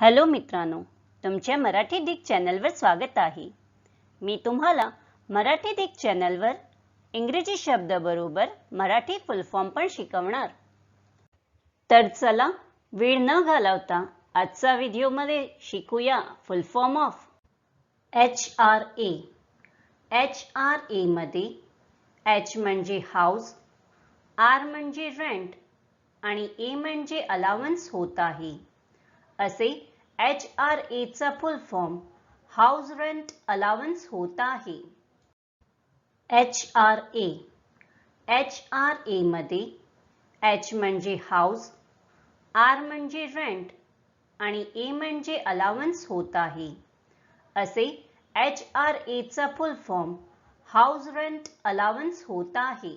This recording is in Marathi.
हॅलो मित्रांनो तुमच्या मराठी डिक चॅनलवर स्वागत आहे. मी तुम्हाला मराठी डिक चॅनलवर इंग्रजी शब्दाबरोबर मराठी फुल फॉर्म पण शिकवणार. तर चला वेळ न घालवता आजचा व्हिडिओमध्ये शिकूया full form of H R A H R एमध्ये एच म्हणजे हाऊस आर म्हणजे रेंट आणि ए म्हणजे अलावन्स होत आहे. असे एच आर एचा full form house rent allowance होत आहे. H R A H R एमध्ये एच म्हणजे हाऊस आर म्हणजे रेंट आणि ए म्हणजे अलावन्स होत आहे. असे एच आर एचा full form house rent allowance होत आहे.